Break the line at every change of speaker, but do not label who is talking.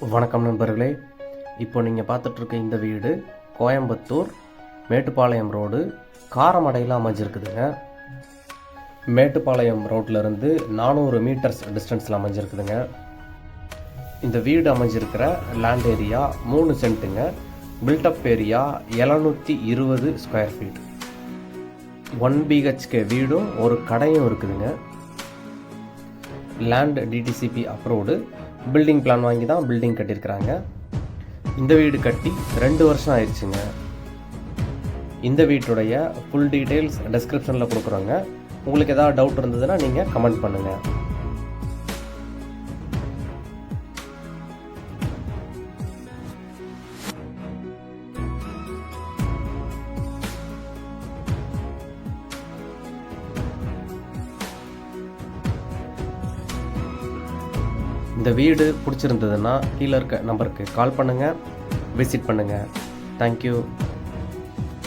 வணக்கம் நண்பர்களே. இப்போ நீங்கள் பார்த்துட்ருக்க இந்த வீடு கோயம்புத்தூர் மேட்டுப்பாளையம் ரோடு. காரமடையில் அமைஞ்சிருக்குதுங்க. மேட்டுப்பாளையம் ரோட்லேருந்து நானூறு மீட்டர்ஸ் டிஸ்டன்ஸில் அமைஞ்சிருக்குதுங்க. இந்த வீடு அமைஞ்சிருக்கிற லேண்ட் ஏரியா மூணு சென்ட்டுங்க. பில்டப் ஏரியா எழுநூற்றி இருபது ஸ்கொயர் ஃபீட் ஒன் பிஹெச்கே வீடும் ஒரு கடையும் இருக்குதுங்க. Land DTCP approved building plan வாங்கி தான் பில்டிங் கட்டியிருக்கிறாங்க இந்த வீடு கட்டி ரெண்டு வருஷம் ஆயிடுச்சுங்க. இந்த வீட்டுடைய ஃபுல் டீட்டெயில்ஸ் டெஸ்கிரிப்ஷனில் கொடுக்குறோங்க. உங்களுக்கு ஏதாவது டவுட் இருந்ததுன்னா நீங்கள் கமெண்ட் பண்ணுங்கள் இந்த வீடு பிடிச்சிருந்ததுன்னா கீழே இருக்க நம்பருக்கு கால் பண்ணுங்கள் விசிட் பண்ணுங்கள் தேங்க்யூ